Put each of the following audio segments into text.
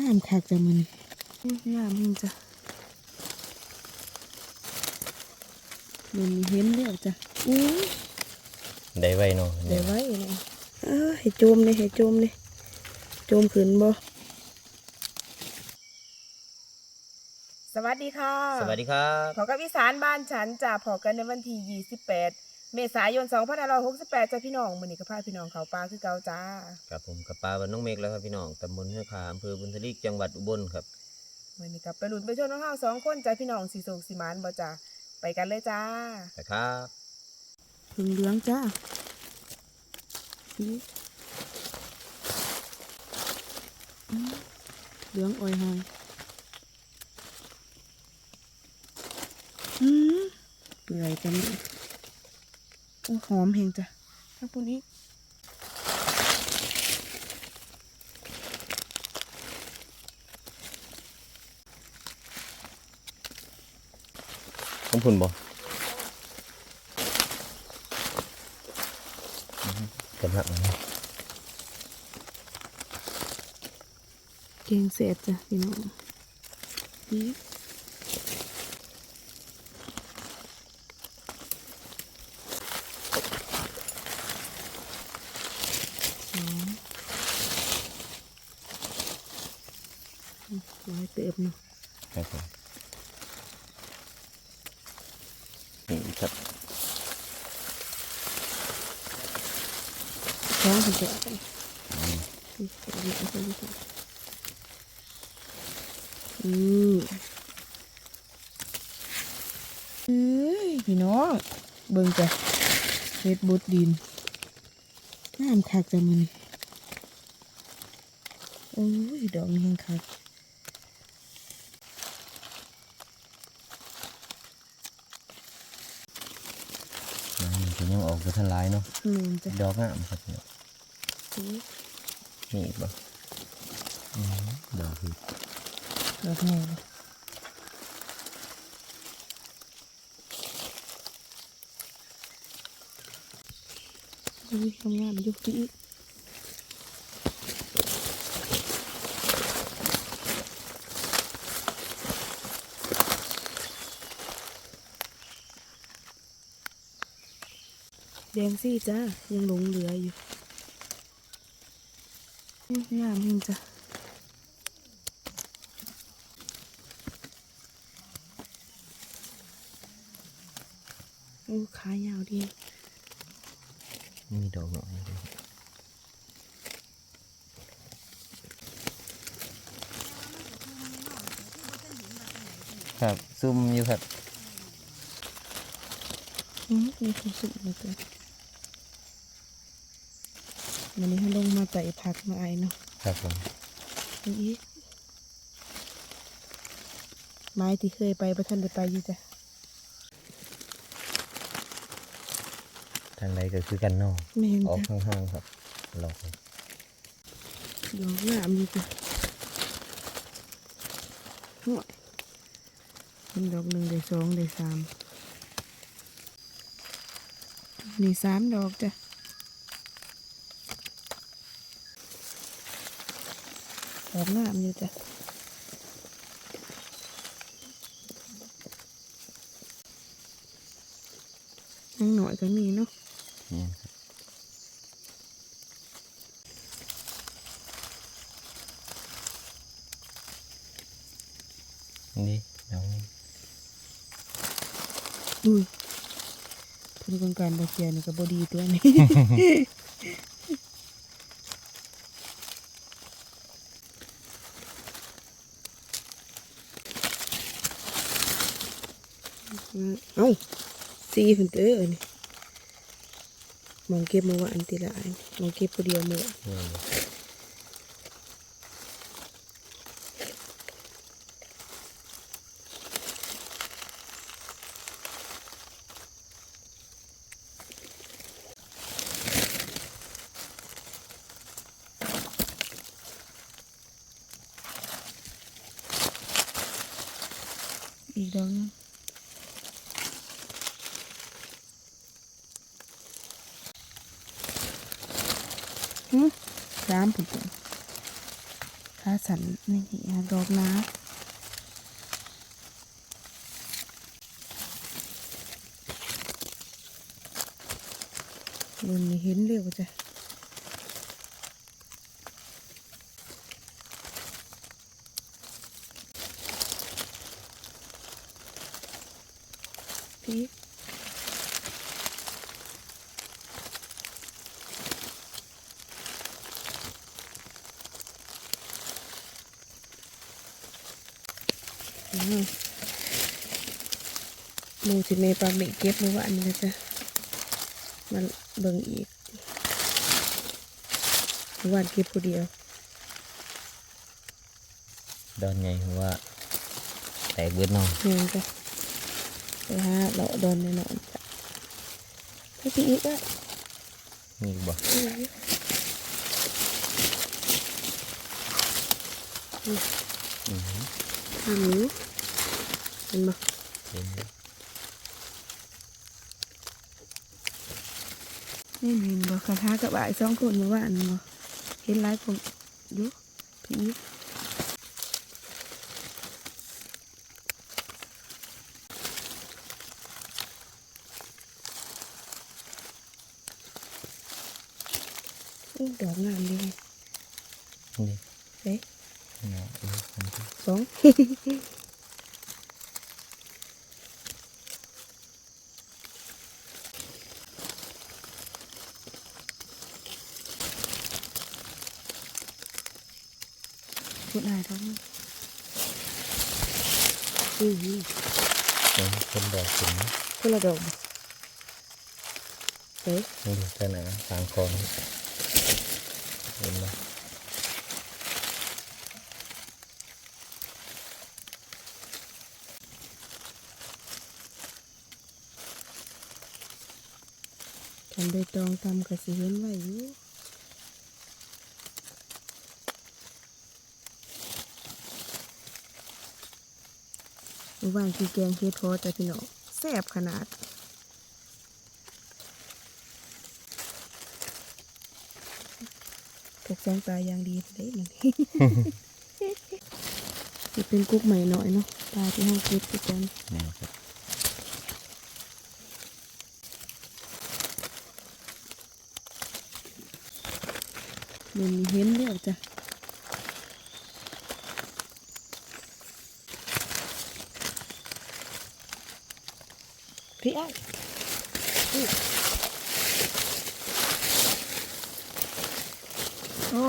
งามคักจ้ะมันงามจริงจ้ะมันเห็นแล้วจ้ะอู้ได้ไว้เนาะเดี๋ยวไว้เลยเออให้โจมเลยให้โจมเลยโจมขึ้นบ่สวัสดีค่ะ สวัสดีครับพอกับอีสานบ้านฉันจะพอกันในวันที่ 28 เมษายน2568จ้ะพี่น้องมื้อนี้ก็พาพี่น้องเขาปลาคือเก่าจ้ากับผมกับปลาวันน้องเมกแล้วครับพี่น้องตำบลห้วยขาอำเภอบุญทลิกจังหวัดอุบลครับมื้อนี้ก็ไปลุ้นไปชมน้องเฮาสองคนจ้ะพี่น้องสิโศกสิหมานบ่จ้าไปกันเลยจ้านะครับพึ่งเหลืองจ้าเหลืองอ่อยหอยอืมเปื่อยจังเลยโอ้หอมเฮงจ้ะข้างพวกนี้ต้องพุ่นบ่กำลังนะเก่งเสร็จจ้ะพี่น้องนี่สอง ร้อยเติบเนาะครับผมนี่ครับท้องถึงจะไปนี่เอาไปเอาไปเอาไปอืมเอ้ยพี่น้องเบิ่งจ้ะเฮ็ดบดดินงามคักจ้ะมันโอ้ยดอกนี้ยังคัก นี่จะยัง ออกไปทันหลายเนาะหนึ่งจ้ะดอกงามครับพี่น้องอุ๊ยนี่อีกบ่อืมดอกคือดอกใหญ่เลยอุ้ยงามๆอยู่ที่แด งซี่จ้ายังหลงเหลืออยู่อื้องามจริงจ้ะโอ้ขายาวดีมีดอกหน่อยด้วยครับซุ่มอยู่ครับ อืมมีความสุขเหลยเกิน วันนี้ให้ลงมาไต่ผักมาไอเนาะครับผมนี่อีกไม้ที่เคยไปประทันได้ไปอยู่จ้ะทางใดก็คือกันเนอกไม่เห็นออกจ้ะข้างๆครับลอกดอกงามอยู่จ้ะหัวเป็นดอกหนึ่งได้สองได้สามนี่สามดอกจ้ะ ดอกงามอยู่จ้ะยังหน่อยก็มีเนาะนี่ครับนี่ดอกนี้อุ้ยเพิ่นกองการบาเคียนี่ก็บดีตัวนี้ เอ้าซีหุ่นเตอร์นี่มองเก็บมาว่าอันตีละอันมองเก็บผู้เดียวมาว่านี่อีกดอกหนึง หึสามผุดจ้ะขขาสันนี่อะดอกน้าบนนี้เห็นเร็วจ้ะพี่ มหมูสิเมปลาเมเก็บเมื่อวานนี้นะจ๊ะมันเบิ่งอีกเมื่อวานเก็บผู้เดียวดอนใหญ่เพราะว่าแตกเบิดเน้องเงินจ้ะไปหาเลาะดอนแน่นอนจ้ะไปพี่อีกอะนี่บ่อื้ออือหือทำอยู่ เห็นบ่เห็นอยู่นี่เห็นบ่คาถากับบ่ายสองคนเมื่อวานบ่เห็นหลายคนอยู่พี่อีกอู้ดอกงามดีนี่เฮ้ยเนาะเออ มันก็สองพูดได้ท้องอือหือเออเป็นดอกถึงคนละดอกบ่เฮ้ยนี่ดูแต่ไหนทางคอนเห็นไหมฉันใบตองตำกระสีเห็นไว้อยู่ เมื่อวานคือแกงเฮ็ดพอแต่พี่น้องแซ่บขนาดตกแสงตาอย่างดีได้มันจะเป็นกุ๊กใหม่หน่อยเนาะปลาที่ห้องเก็บทุกคนนี่ครับมันเห็นแล้วจ้ะ พี่ไอ้ายอุ๊ยโอ้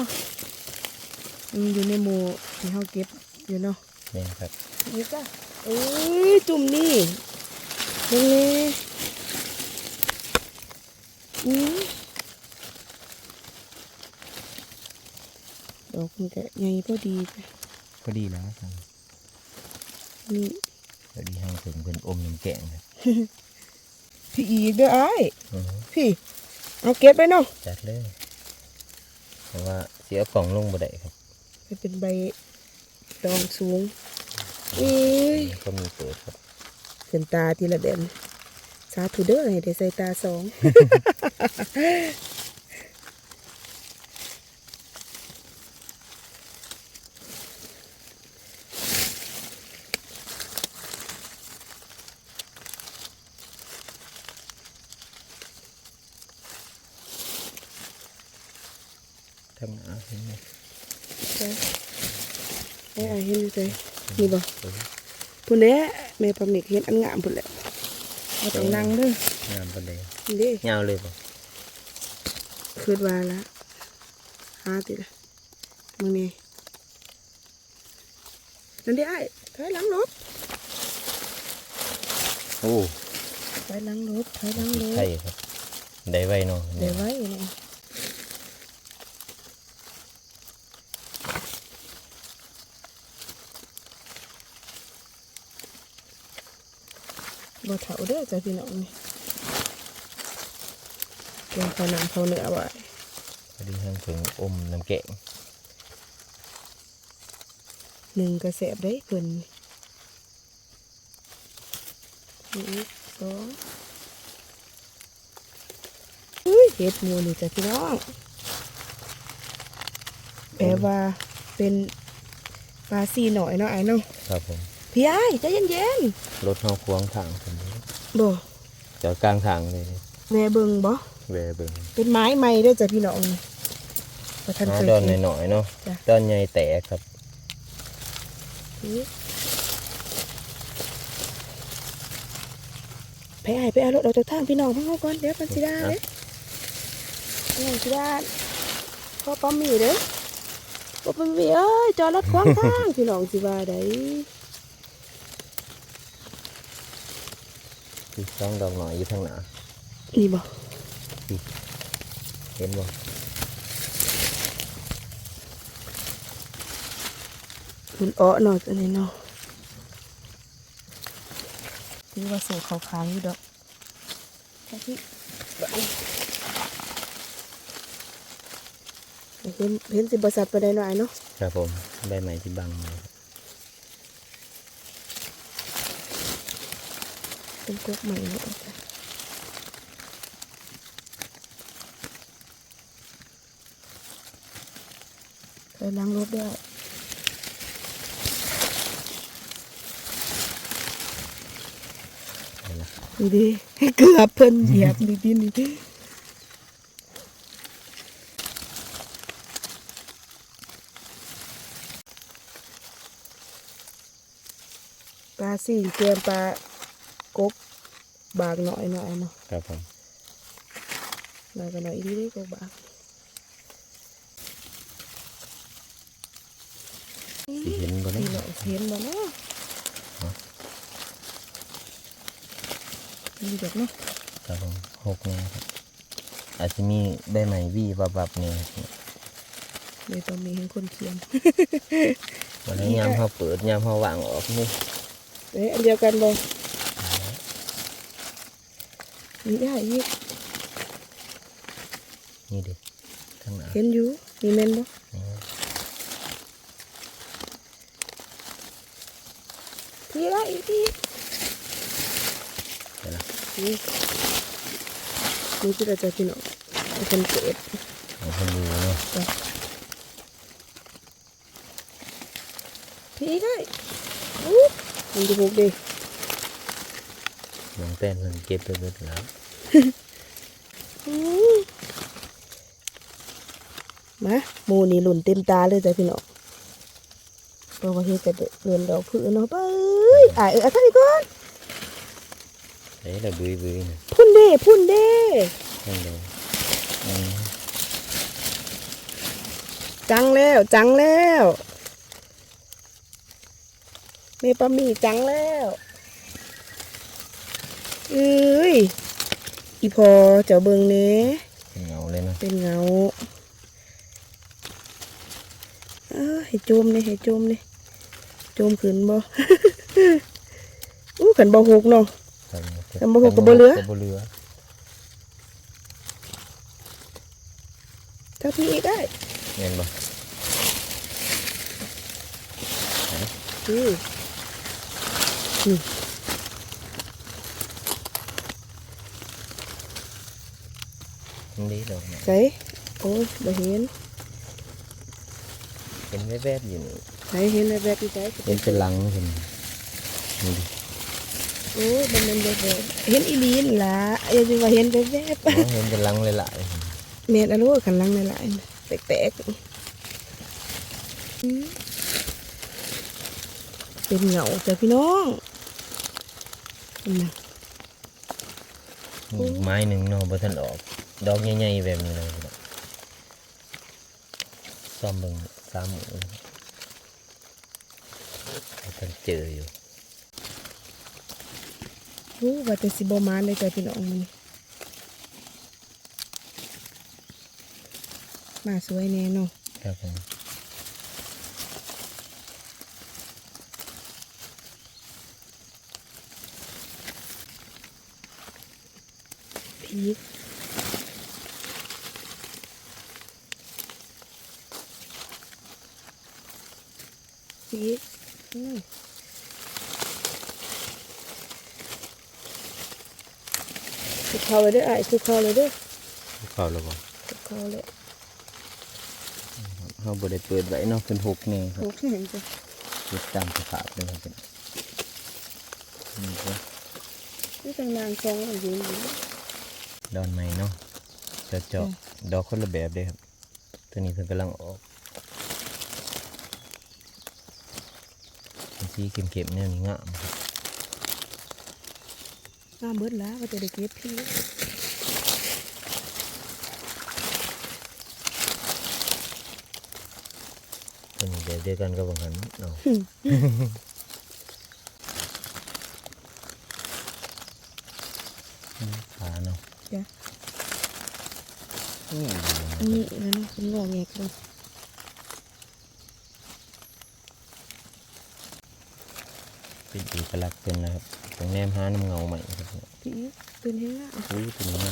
มันอยู่ในหมู่ที่เขาเก็บอยู่เนาะนี่ครับนี่จ้ะเอ้ยจุ่มนี่เบิ่งเลยอือดอกมันก็ใหญ่พอดีจ้ะพอดีแล้วครับนี่พอดีห้างถึงเป็นอมน้ำแกงครับ พี่อีกเด้อไอ้ายอือหือพี่ เอาเก็บไปเนาะจัดเลยเพราะว่าเสียกล่องลงบ่ได้ครับมันเป็นใบดองสูงเอ้ยก็มีเปิดครับขึ้นตาทีละเด่นสาธุเด้อให้ได้ใส่ตาสอง ทั้งอาเห็นไหม ใช่ไอ้ไอ้าย เห็นอยู่ใจนี่บ่เออพุ่นแหละแม่ปลาหมึกเห็นอันงามพุ่นแหละเอาต้องนั่งเด้องามประเดี๋ยวนี่เด้ยาวเลยป่ะคืดว่าละหาติละมึงนี่นั่นเด้ไอ้ายถอยหลังรถโอ้ถอยหลังรถถอยหลังรถใช่ครับได้ไวเนาะเดี๋ยวไว้เนี่ย บ่เถาเด้อจ้ะพี่น้องนี่เกี่ยวกับน้ำเขาเนื้อไว้พอดีห้างถึงอมน้ำแกงหนึ่งกระแสบได้เกินนี่อีกสองอุ้ยเห็ดหมูนี่จ้ะพี่น้องแปลว่าเป็นปลาซีหน่อยเนาะไอ้เนาะครับผมพี่ไอ้ายใจเย็นรถเฮาควงทางผมๆ บ่จอดกลางทางเลยแม่เบิ่งบ่แวะเบิ่งเป็นไม้ใหม่เด้อจ้ะพี่น้องประทันหาเคยดอนเห็นหน่อยๆเนาะจ้ะดอนใหญ่แตกครับไปไอ้ายไปเอารถออกจากทางพี่น้องพ่อก่อนเดี๋ยวมันสิได้เด้พี่น้องสิได้พ่อป้อมมีเด้อพ่อป้อมมีเอ้ยจอดรถขวางทางพี่น้องสิว่าได้ อีกสองดอกหน่อยอยู่ทางหน้านี่บ่เห็นบ่คุณอ้อเนาะอันนี้เนาะคือว่าสู่เขาค้างอยู่ดอกแค่ที่เห็นเห็นสิบสัตว์ไปได้หน่อยเนาะครับผมใบไม้ที่บังเลย เป็นกกใหม่เนาะเคยล้างรถได้เห็นละดีดีเกือบเพิ่นเหยียบดีดีนี่ปลาสี่เกมปลากก บางหน่อยหน่อยเนาะครับผมหน่อยกันหน่อยอีกดีกกบางสิเห็นบ่นี่เนาะหน่อยเห็นบ่เนาะมีเด็กเนาะครับผมหกเนี่ยครับอาจจะมีใบไม้วี่บับๆเนี่ยเดี๋ยวต้องมีให้คนเขียนวันนี้ยามเขาเปิดยามเขาวางออกนี่เอ้ยอันเดียวกันบ่ มีได้อีกนี่ดิทางหน้าเห็นอยู่มีแม่นบ่นี่พี่ได้อีกพี่เห็นละนี่นี่ที่เราจะพี่น้องเป็นคนเกิดเอาคนดูเนาะพี่ได้อู้มันจะพกดิ น้องแป้นมันเก็บไปเบิดแล้วอู้มาหมูนี่หล่นเต็มตาเลยจ้ะพี่น้องเพราะว่าเฮ็ดแต่เดินดอกพืชเนาะเป้ยอ่ายเออเอาท่านอีกก่อนเฮ้ยละบุยบุยนะพุ่นเด้พุ่นเด้นั่นเลยอืมจังแล้ว จังแล้วเมปามีจังแล้ว เอ้ย อีพอเจ้าเบิงเนี้เป็นเงาเลยเนาะเป็นเงาเออให้โจมเลยให้โจมเลยโจมขึ้นบ่ อู้ขันบ่หกเนาะครับแต่บ่หกก็บ่เหลือก็บ่เหลือถ้าพี่อีกได้เห็นบ่อือ นดีดอกเนี่ยใส่โอ้ยบ่เห็นเป็นแวบๆอยู่นี่ใส่เห็นแบบๆอีใส่เป็นเป็นหลังเห็นนี่ดิโอ้ยมันเป็นแบบๆเห็นอีหลีนล่ะอย่าสิว่าเห็นแบบอ๋อเห็นเป็นหลังหลายๆแม่นอะโลขันลังหลายๆแปลกๆอืมเป็นเหงาจ้ะพี่น้องเห็นไหมๆมีอีกไม้หนึ่งเนาะบ่ทันออก ดอกใหญ่ๆแบบนี้เลยพี่น้องซ่อมเบิ่งสามหมูบ่ทันเจออยู่โอ้ว่าแต่สิบมานเลยจ้ะพี่น้องมันมาสวยแน่เนาะครับผมพี กพีกอืมคุกเข่าเลยเด้อไอ้ายคุกเข่าเลยเด้อเข้าแล้วบ่คุกเข่าเลยเฮาบ่ได้เปิดไว้เนาะเพิ่นหกแน่ครับโอ้แข็งจ้ะติดตามสภาพเลยครับเป็นนี่ก็นี่เป็นนางซองมันยืนอยู่ดอนไม้เนาะจะเจาะดอกคนละแบบเลยครับตัวนี้เพิ่งกำลังออกเป็น สีเข้มๆเนี่ยนี่งามครับงามเบิดแล้วก็จะได้เก็บพี่ตัวนี้เดียวกันกับบางหันเนาะขาเนาะจ้ะนี่อันนี้แล้วเนาะเป็นงอแงกเลย เป็น เอกลักษณ์เป็นนะครับตรงแนมหาน้ำเงาใหม่ครับเนี่ยพี่เป็นแห้งอะอุ้ยตัวนี้น่า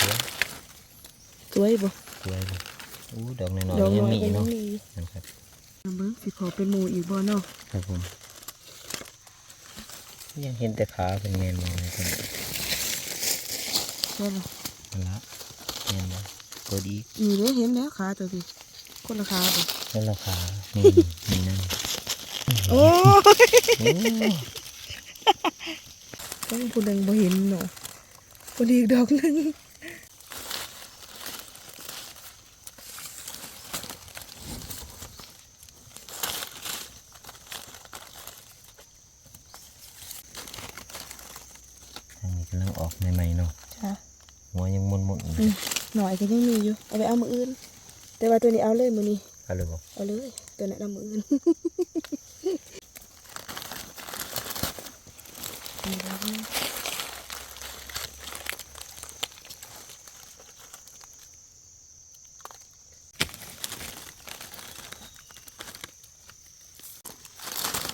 สวยสวยบ่สวยเลยอู้ดอกน้อยดอกๆยังน้อยมีก็ยัเนาะงมีนะครับเอาเบิ้งสิขอเป็นหมูอีกบ่เนาะครับผมยังเห็นแต่ขาเป็นแมนมองเลยครับใช่บ่นั่นละแมนมองกดอีกนี่เด้เห็นแล้วขาตัวพี่คนละขาบ่แล้วราคานี่นี่นั่น โอ้โอ้ต้องผู้หนึงบ่เห็นเนาะคนอีกดอกหนึงทางนี้กำลังออกใหม่ๆเนาะจ้ะหัวยังมุนๆอยู่อืมหน่อยก็ยังมีอยู่ เอาไปเอามืออื่น แต่ว่าตัวนี้เอาเลยมื้อนี้ เอาเลยบอกเอาเลย ตัวนั้นเอามืออื่นนี่แล้วนะ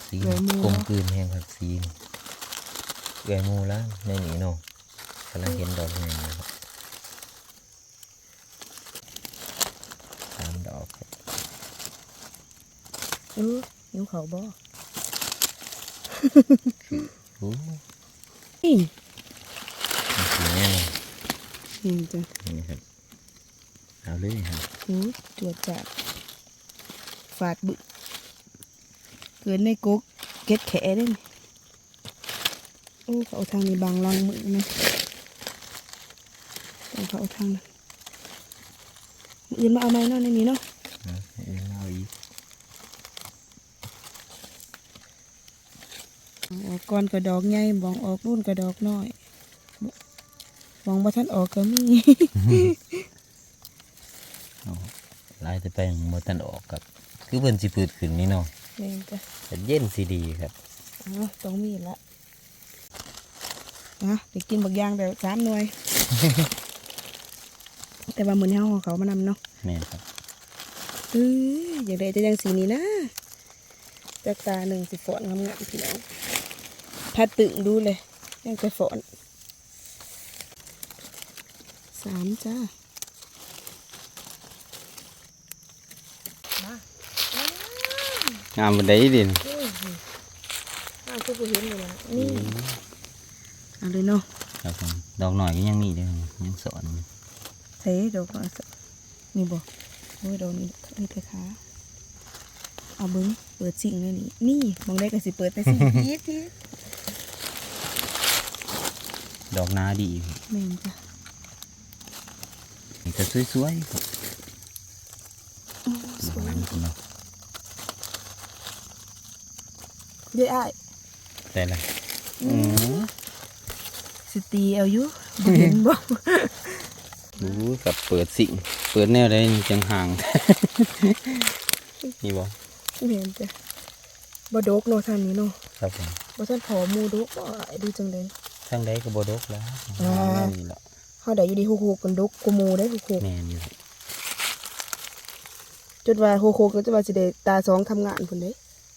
สี กลมกลืนแห้งครับสีนี่เกลือหมูแล้วในนี้เนาะกำลังเห็นดอกใหญ่นะครับสามดอกครับเออนิ้วเขาบ่โอ้นี่มีสีแน่นอนนี่จ้ะนี่ครับเอาเลยครับโอ้จวดจัดฝาดบึกเกินในกุ๊ก เก็ดแขได้ไหมโอ้เขาเอาทางนี้บางลังมือนะต้องเขาเอาทางนั้นมืออื่นมาเอาไม้เนาะในนี้เนาะเอาให้เอ็นเอาอีกออกก่อนกระดอกใหญ่บองออกรุ่นกระดอกน้อยบองบ่ทันออกก็มีเอาลายแต่ไปยังบ่ทันออกครับ คือเพิ่นสิพืดขึ้นนี่เนาะ แม่นจ้ะแต่เย็นสิดีครับอ๋อต้องมีละนะไปกินบักย่างแต่สามหน่วย แต่ว่าเหมือนเฮาของเขามานำเนาะแม่นครับเอออยากได้จะยังสีนี้นะจากตาหนึ่งสิฝอนงามๆพี่น้องถ้าตึงดูเลยยังจะฝอนสามจ้า งามบ่ได้ดินอ้าวคือเห็นเลยนะนี่เอาเลยเนาะครับผมดอกหน่อยก็ยังมีเด้อยังสอนเท่ดอกก่อนสินี่บอกโอ้ยดอกนี้นี่แต่ขาเอาเบิ้งเปิดสิ่งเลยนี่นี่มองได้ก็สิเปิดแต่สิ่งอีกทีดอกนาดีครับแม่นจ้ะนี่ก็สวยๆครับสดอกวยนั้นเนาะ เด้อ้ายแต่ละสิตีเอาอยู่บ่เห็นบ่ดูกับเปิดสิ่งเปิดแนวได้จังห่าง นี่บ่แม่นจ้ะบ่ดกเนาะท่านนี้เนาะครับผมบ่ท่านพอหมูดกบ่อ้ายดูจังได๋ทางใดก็บ่ดกแล้วอ่าแม่นนี่แหละเฮาได้อยู่ดีฮูกๆกันดกกูหมูได้ฮูกแม่นอยู่ๆจนว่าฮูกๆก็จะว่าสิได้ตาสองทำงานพุ่นเด้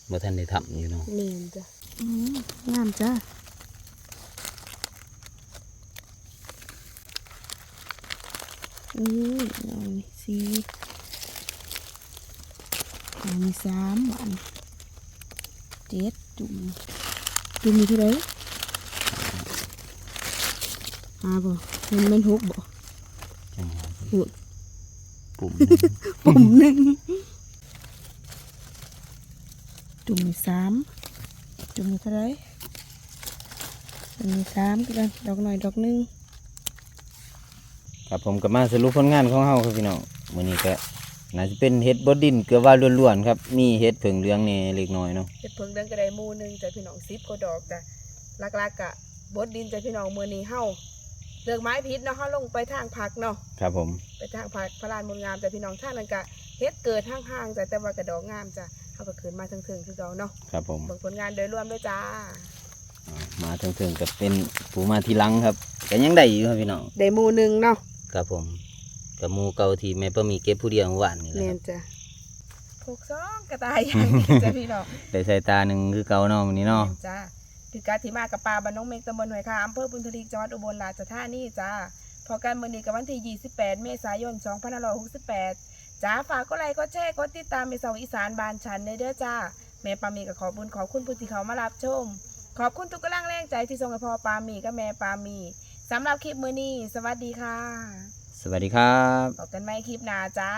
บ่ทันได้ทำอยู่เนาะแม่นจ้ะอืมงามจ้ะนี่เอานี่สี่เอามีสามอันเจ็ดจุ่มจุ่มมีเท่าไหรหาบ่มันเป็นหกบ่จังหวะหุ่นปุ่มปุ่มหนึ่ง จุ่มนี่สามจุ่มนี่เท่าไหรจุ่มนี่สามกันดอกหน่อยดอกหนึงครับผมก็มาสรุปผลงานของเฮาครับพี่น้องมื้อนี้ก็น่าจะเป็นเฮ็ดบดดินเกลือว่าล้วนๆครับ มีเฮ็ดเผิงเหลืองนี่เล็กน้อยเนาะเห็ดเพิงเดือนกระไดหมูหนึงจ้ะพี่น้องซิบก็ดอกจ้ะลักๆกะบดดินจ้ะพี่น้องมือนี้เฮาเลือกไม้พิษเนาะเฮาลงไปทางผักเนาะครับผมไปทางผักพระลานมนต์งามจ้ะพี่น้องท่างนั้นกะเฮ็ดเกิดห่างๆจ้ะแต่ว่ากระดอกงามจ้ะ เฮาก็ขึ้นมาถึงๆคือเก่าเนาะครับผมเบิ่งผลงานโดยรวมด้วยจ้าอ่ามาถึงๆก็เป็นปูมาทีหลังครับก็ยังได้อยู่ครับพี่น้องได้หมูหนึงเนาะครับผมกับหมูเก่าที่แม่ป้ามีเก็บผู้เดียวเมื่อวานนี่แหละแม่ครันบจ้ะพกซองกระต่ายอย่างนี้จ้ะพี่น้อง ได้ใส่ตาหนึ่งคือเก่าเนาะวันนี้เนาะแม่นจ้าคือการที่มากับปลาบ้านน้องเมงตำบลหน่วยคาอำเภอบุญทลีจังหวัดอุบลราชธานีจ้าพอกันมื้อนี้กับวันที่ 28 เมษายน 2568 จ้าฝากกดไลค์กดแชร์กดติดตามไปส่องอีสานบานชันในเด้อจ้าแม่ปามีก็ขอบุญขอบคุณผู้ที่เขามารับชม ขอบคุณทุกกำลังแรงใจที่ส่งให้พ่อปามีกับแม่ปามีสำหรับคลิปมื้อนี้ สวัสดีค่ะ สวัสดีครับพบกันใหม่คลิปหน้าจ้า